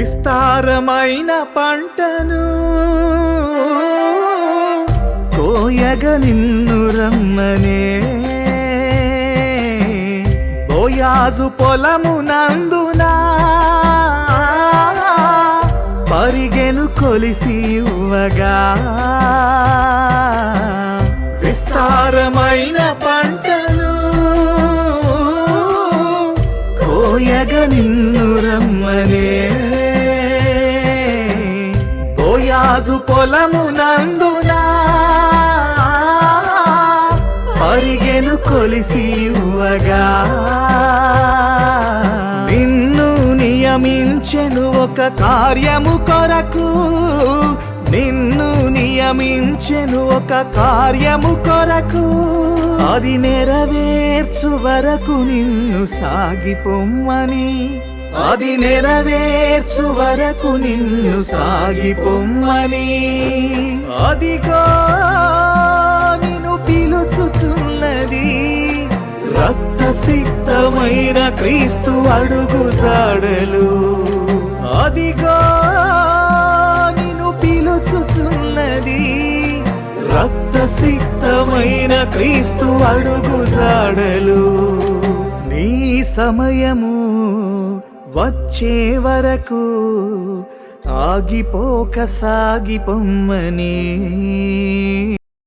విస్తారమైన పంటను కోయగ నిన్ను రమ్మనే. బోయాజు పొలము నందునా? పరిగెను కొలిసి ఇవ్వగా. విస్తారమైన పంటను కోయగ నిన్ను రమ్మనే. రాజు పొలము నందునా? పరిగెను కొలిసి ఇవ్వగా? నిన్ను నియమించెను ఒక కార్యము కొరకు. నిన్ను నియమించెను ఒక కార్యము కొరకు. అది నెరవేర్చు వరకు నిన్ను సాగిపోమ్మని. అది నెరవేర్చు వరకు నిన్ను సాగిపొమ్మని. అదిగో నిన్ను పిలుచుచున్నది. రక్త సిద్ధమైన క్రీస్తు అడుగు సాడలు అదిగో నిన్ను పిలుచుచున్నది. రక్త సిద్ధమైన క్రీస్తు అడుగు సాడలు నీ సమయము వచ్చే వరకు ఆగిపోక సాగిపొమ్మనే.